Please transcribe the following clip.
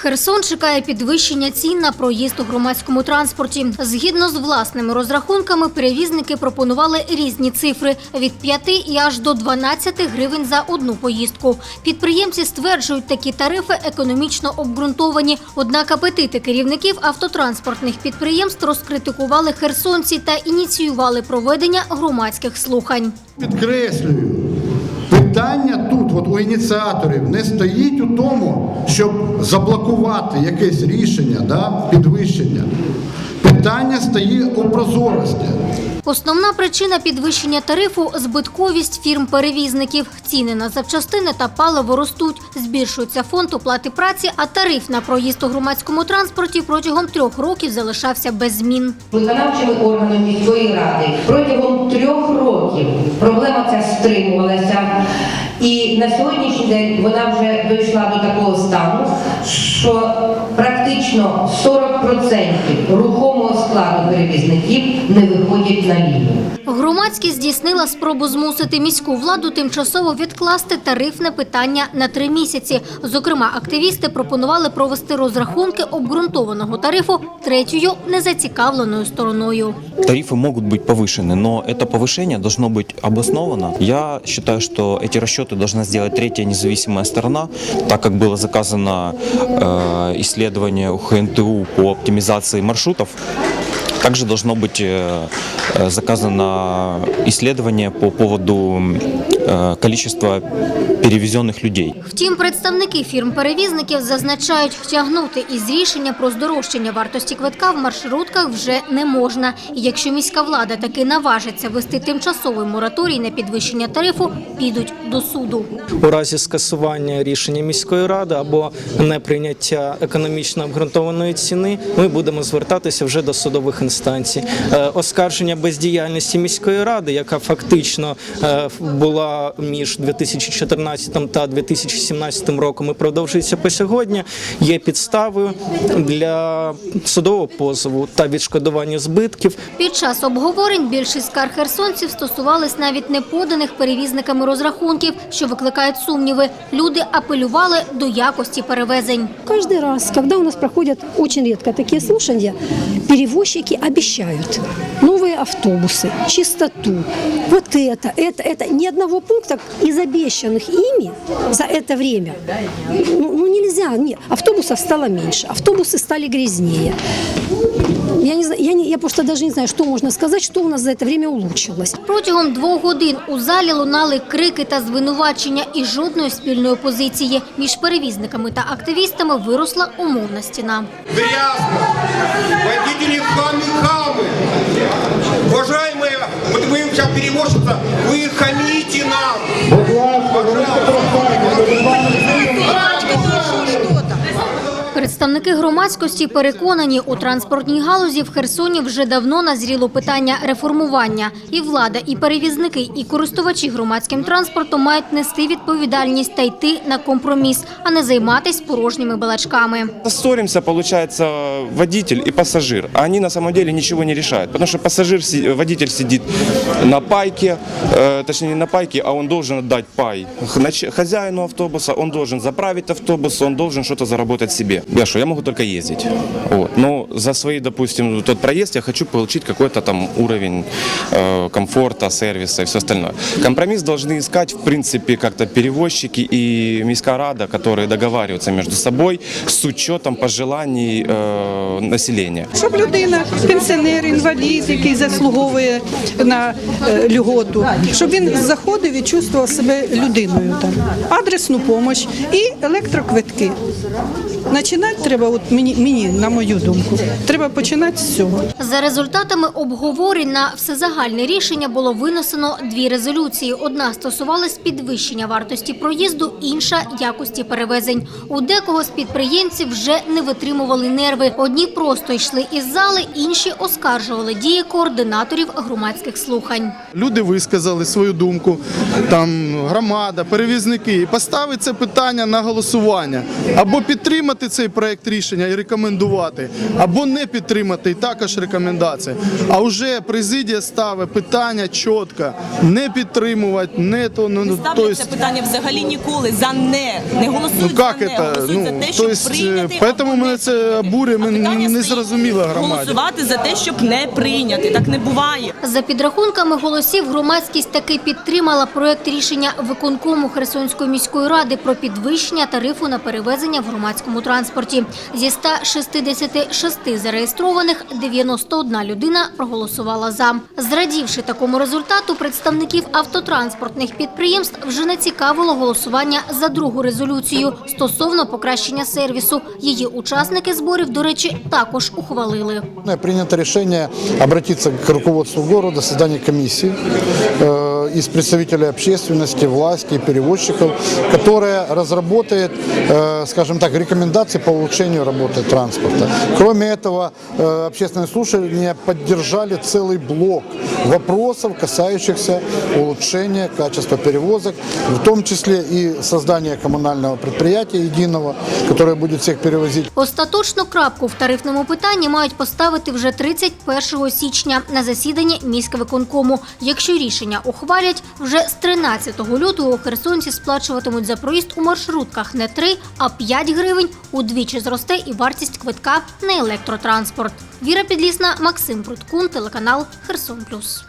Херсон чекає підвищення цін на проїзд у громадському транспорті. Згідно з власними розрахунками, перевізники пропонували різні цифри від 5 і аж до 12 гривень за одну поїздку. Підприємці стверджують, такі тарифи економічно обґрунтовані. Однак апетити керівників автотранспортних підприємств розкритикували херсонці та ініціювали проведення громадських слухань. Підкреслюю, питання тут, от у ініціаторів, не стоїть у тому, щоб заблокувати якесь рішення, да, підвищення. Питання стає у прозорості. Основна причина підвищення тарифу збитковість фірм-перевізників. Ціни на запчастини та паливо ростуть, збільшується фонд оплати праці, а тариф на проїзд у громадському транспорті протягом трьох років залишався без змін. виконавчими органами міської ради протягом трьох років проблема ця стримувалася. І на сьогоднішній день вона вже дійшла до такого стану, що практично 40% рухомого складу перевізників не виходять на лінію. Громадськість здійснила спробу змусити міську владу тимчасово відкласти тарифне питання на три місяці. Зокрема, активісти пропонували провести розрахунки обґрунтованого тарифу третьою незацікавленою стороною. Тарифы могут быть повышены, но это повышение должно быть обосновано. Я считаю, что эти расчеты должна сделать третья независимая сторона, так как было заказано э, исследование у ХНТУ по оптимизации маршрутов. Также должно быть э, э, заказано исследование по поводу э, количества перевезенных людей. Втім, представники фірм-перевізників зазначають, тягнути із рішення про здорожчання вартості квитка в маршрутках вже не можна. І якщо міська влада таки наважиться вести тимчасовий мораторій на підвищення тарифу, підуть до суду. у разі скасування рішення міської ради або неприйняття економічно обґрунтованої ціни, ми будемо звертатися вже до судових інстанцій. Е, Оскарження бездіяльності міської ради, яка фактично е, була між 2014 та 2017 роком і продовжується по сьогодні, є підставою для судового позову та відшкодування збитків Під час обговорень більшість скарг херсонців стосувались навіть не поданих перевізниками розрахунків, що викликають сумніви. Люди апелювали до якості перевезень. Каждый раз, когда у нас проходят очень редко такие слушания, перевозчики обещают новые автобусы, чистоту, вот это, это, это. Ни одного пункта из обещанных ими за это время. Ну, ну нельзя, нет. Автобусов стало меньше, автобусы стали грязнее. Я, не знаю, я, не, я просто даже не знаю, что можно сказать, что у нас за это время улучшилось. Протягом двох годин у залі лунали крики та звинувачення і жодної спільної позиції. Між перевізниками та активістами виросла умовна стіна. грязно. Водители хамы-хамы. Уважаемые, вот вы сейчас перевозчица, вы хамите нам. Представники громадськості переконані, у транспортній галузі в Херсоні вже давно назріло питання реформування. І влада, і перевізники, і користувачі громадським транспортом мають нести відповідальність та йти на компроміс, а не займатися порожніми балачками. Ссоримся, получается, водитель и пассажир. А они на самом деле ничего не решают. Потому что пассажир, си- водитель сидит на пайке, э, точнее не на пайке, а он должен отдать пай хозяину автобуса, он должен заправить автобус, он должен что-то заработать себе. Я что, я могу только ездить. Вот. Но за свои, допустим, тот проезд я хочу получить какой-то там уровень э, комфорта, сервиса и все остальное. Компромисс должны искать, в принципе, как-то перевозчики и Міська рада, которые договариваются между собой с учетом пожеланий э, населения. Щоб людина, пенсіонер, інвалід, який заслуговує на е, льготу, щоб він заходив і чувствував себе людиною там. Адресну допомогу і електроквитки. Починати треба, от мені, мені, на мою думку, треба починати з цього. За результатами обговорень на всезагальне рішення було винесено дві резолюції. Одна стосувалась підвищення вартості проїзду, інша якості перевезень. У декого з підприємців вже не витримували нерви. Одні просто йшли із зали, інші оскаржували дії координаторів громадських слухань. Люди висказали свою думку, там громада, перевізники, і поставити це питання на голосування або підтримати підтримати цей проект рішення і рекомендувати, або не підтримати, і також рекомендації. А вже президія ставить питання чітко, не підтримувати, не то ну, Не ну, ставлять це есть, питання взагалі ніколи за не. Не голосують Ну как за не, голосують за те, щоб есть, прийняти. е, або мене не це прийняти. обурює, питання не зрозуміло громаді. Голосувати за те, щоб не прийняти. Так не буває. За підрахунками голосів, громадськість таки підтримала проект рішення виконкому Херсонської міської ради про підвищення тарифу на перевезення в громадському транспорті. Зі 166 зареєстрованих 91 людина проголосувала за. Зрадівши такому результату, представників автотранспортних підприємств вже не цікавило голосування за другу резолюцію стосовно покращення сервісу. Її учасники зборів, до речі, також ухвалили. Принято решение обратиться к руководству создание комиссии э, из представителей общественности, власти перевозчиков, которая разработает, э, скажем так, рекомендации по улучшению работы транспорта. Кроме этого, э, общественные слушания поддержали целый блок вопросов, касающихся улучшения качества перевозок, в том числе и создания коммунального предприятия единого, которое будет всех перевозить. Остаточну крапку в тарифному питанні мають поставити вже 31 січня на засіданні міськвиконкому. Якщо рішення ухвалять, вже з 13 лютого херсонці сплачуватимуть за проїзд у маршрутках не 3, а 5 гривень. Удвічі зросте і вартість квитка на електротранспорт. Віра Підлісна, Максим Пруткун, телеканал Херсон Плюс.